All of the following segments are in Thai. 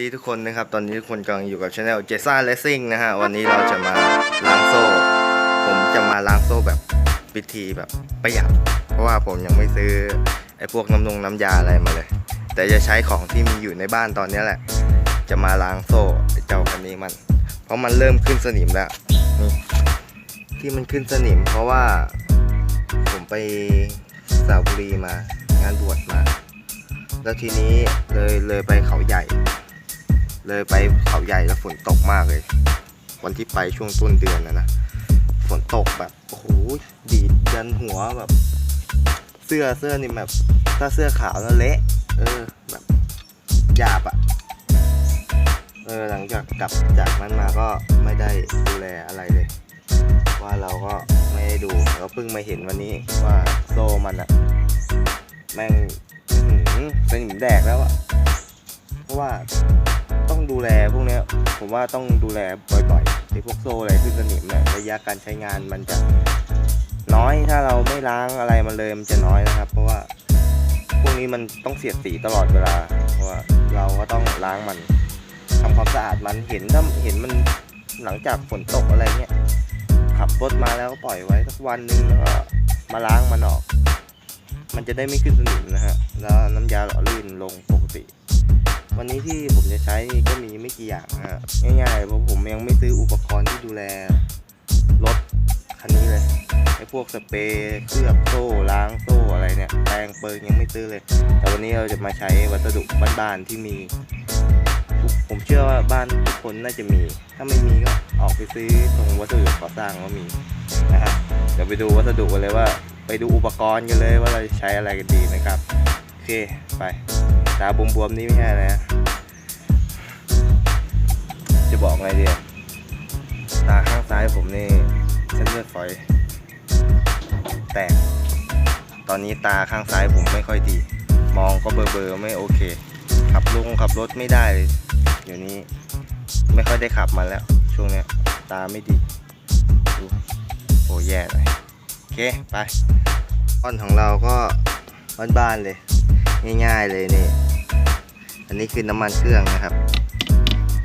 ดีทุกคนนะครับ ตอนนี้ทุกคนกำลังอยู่กับช anel เจซ่าเลสซิ่งนะฮะ วันนี้เราจะมาล้างโซ่ ผมจะมาล้างโซ่แบบพิธีแบบประหยัด เพราะว่าผมยังไม่ซื้อไอ้พวกน้ำนงน้ำยาอะไรมาเลย แต่จะใช้ของที่มีอยู่ในบ้านตอนนี้แหละ จะมาล้างโซ่เจ้าคันนี้มัน เพราะมันเริ่มขึ้นสนิมแล้วนี่ที่มันขึ้นสนิม เพราะว่าผมไปสระบุรีมางานบวชมาแล้วทีนี้เลยเลยไปเขาใหญ่ เลยไปเขาใหญ่แล้วฝนตกมากเลย วันที่ไปช่วงต้นเดือนนะนะฝนตกแบบโอ้โหดีดยันหัวแบบ เสื้อเสื้อนี่แบบ ถ้าเสื้อขาวแล้วเละเออแบบหยาบอะเออหลังจากกลับจากนั้นมาก็ไม่ได้ดูแลอะไรเลย ว่าเราก็ไม่ได้ดูเราเพิ่งมาเห็นวันนี้ว่าโซมันอะแม่งอื้อหือสนิมแดกแล้วอะ ราะว่าต้องดูแลพวกนี้ผมว่าต้องดูแลบ่อยๆไอ้พวกโซ่อะไรขึ้นสนิมเนี่ยระยะการใช้งานมันจะน้อยถ้าเราไม่ล้างอะไรมันเลยมันจะน้อยนะครับ เพราะว่าพวกนี้มันต้องเสียดสีตลอดเวลา เพราะว่าเราก็ต้องล้างมันทำความสะอาดมันเห็นถ้าเห็นมันหลังจากฝนตกอะไรเงี้ยขับรถมาแล้วก็ปล่อยไว้สักวันหนึ่งแล้วก็มาล้างมันออก มันจะได้ไม่ขึ้นสนิมนะฮะแล้วน้ำยาหล่อลื่นลงปกติ วันนี้ที่ผมจะใช้ก็มีไม่กี่อย่างนะฮะง่ายๆเพราะผมยังไม่ซื้ออุปกรณ์ที่ดูแลรถคันนี้เลยไอ้พวกสเปรย์เคลือบโซ่ล้างโซ่อะไรเนี่ยแปรงเปิงยังไม่ซื้อเลย แต่วันนี้เราจะมาใช้วัสดุบ้านๆที่มี ผมเชื่อว่าบ้านทุกคนน่าจะมี ถ้าไม่มีก็ออกไปซื้อตรงวัสดุก่อสร้างก็มีนะฮะเดี๋ยวไปดูวัสดุกันเลยว่า ไปดูอุปกรณ์กันเลยว่าเราจะใช้อะไรกันดีนะครับโอเคไป ตาบวมๆนี่ไม่ใช่นะจะบอกไงดีตาข้างซ้ายผมนี่เส้นเลือดฝอย แตก ตอนนี้ตาข้างซ้ายผมไม่ค่อยดี มองก็เบลอๆไม่โอเค ขับลงขับรถไม่ได้เลยเดี๋ยวนี้ไม่ค่อยได้ขับมาแล้ว ช่วงเนี้ยตาไม่ดีดูโอ้แย่เลยโอเค ไปก้อนของเราก็บ้านๆเลย ง่ายๆเลยนี่ อันนี้คือน้ำมันเครื่องนะครับ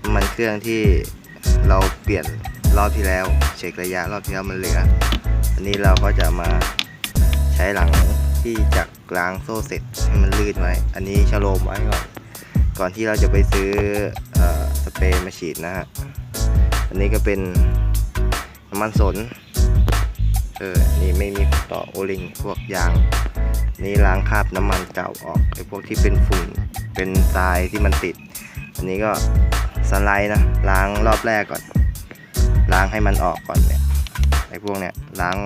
น้ำมันเครื่องที่เราเปลี่ยนรอบที่แล้วเช็คระยะรอบที่แล้วมันเหลือ อันนี้เราก็จะมาใช้หลังที่จะล้างโซ่เสร็จให้มันลื่นไว้ อันนี้ชะโลมไว้ก่อน ก่อนที่เราจะไปซื้ออสเปรย์มาฉีดนะฮะ อันนี้ก็เป็นน้ำมันสน เออ นี่ไม่มีต่อโอลิงพวกยาง นี่ล้างคราบน้ำมันเก่าออกไอ้พวกที่เป็นฝุ่นเป็นทรายที่มันติด อันนี้ก็สไลด์นะล้างรอบแรกก่อน ล้างให้มันออกก่อนเนี่ยไอ้พวกเนี้ยล้าง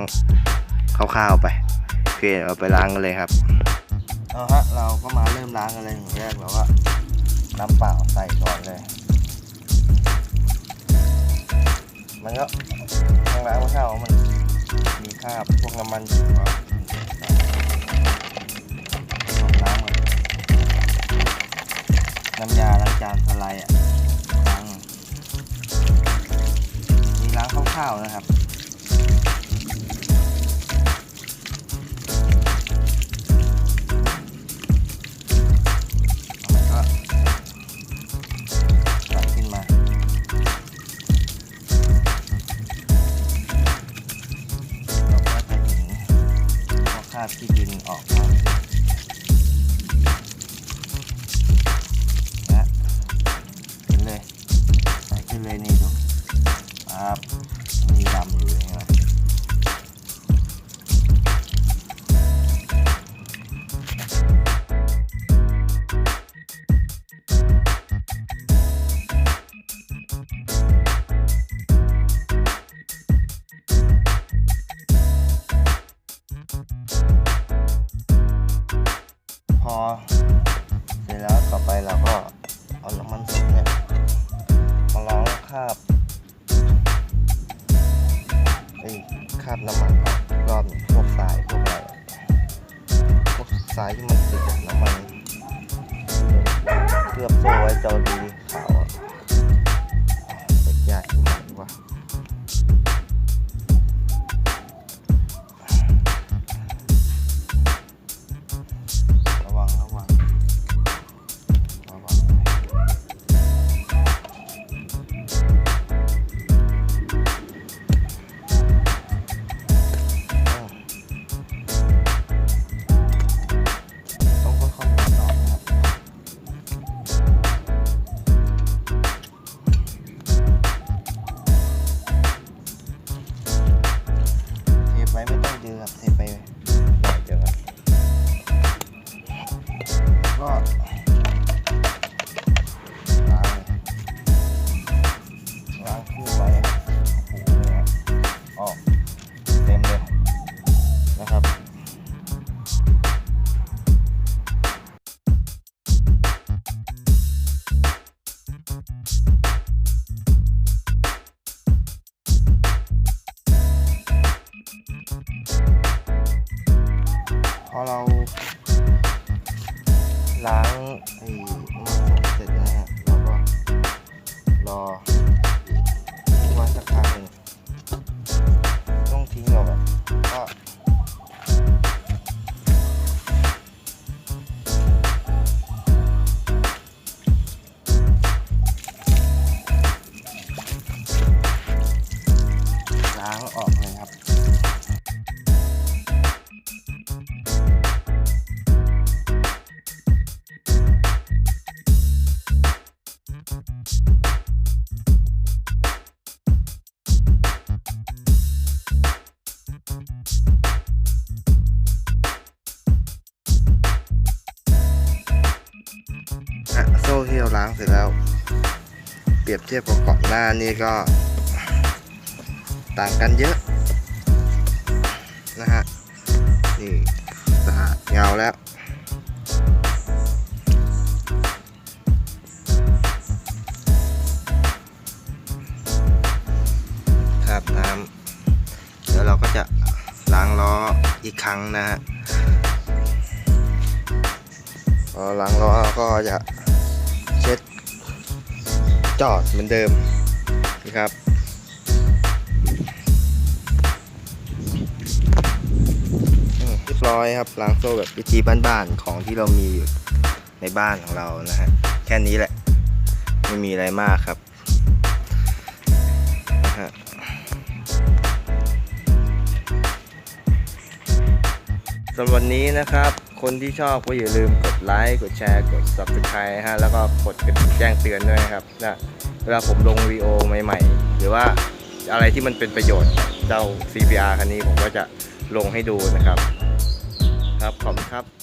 คร่าวๆไปโอเคเราไปล้างกันเลยครับเอาฮะเราก็มาเริ่มล้างกันเลยอย่างแรกเราก็น้ำเปล่าใส่ก่อนเลย มันก็ทางล้างมันเข้ามันมีคราบพวกน้ำมันอยู่ น้ำยาล้างจานสไลด์อะล้างมีล้างคร่าวๆนะครับ เลยนี่ดูครับมีดำอยู่เลย คาบไอ้คาบน้ำมันออกรอบหนึ่งพวกทรายพวกอะไรพวกทรายที่มันติดกับน้ำมันเคลือบโซ่ไว้เจ้าดีขาวอะเด็กยากอยู่ไหนวะระวัง เทไปหน่อยเดียวครับก็ พอเราล้างไอ้น้ำมันเสร็จนะฮะเราก็รอทิ้งไว้สักพักหนึ่งต้องทิ้งหรอกอะก็ ล้างเสร็จแล้ว เปรียบเทียบกับก่อนหน้านี่ก็ต่างกันเยอะนะฮะนี่สะอาดเงาแล้วครับน้ำเดี๋ยวเราก็จะล้างล้ออีกครั้งนะฮะพอล้างล้อก็จะ จอดเหมือนเดิมนะครับเรียบร้อยครับล้างโซ่แบบวิธีบ้านๆของที่เรามีอยู่ในบ้านของเรานะฮะแค่นี้แหละ ไม่มีอะไรมากครับนะฮะสำหรับวันนี้นะครับ คนที่ชอบก็อย่าลืมกดไลค์ กดแชร์ กด subscribe ฮะ แล้วก็กดกระดิ่งแจ้งเตือนด้วยนะครับนะเวลาผมลงวีดีโอใหม่ ๆ หรือว่าอะไรที่มันเป็นประโยชน์เจ้า CPR คันนี้ผมก็จะลงให้ดูนะครับ ครับ ขอบคุณครับ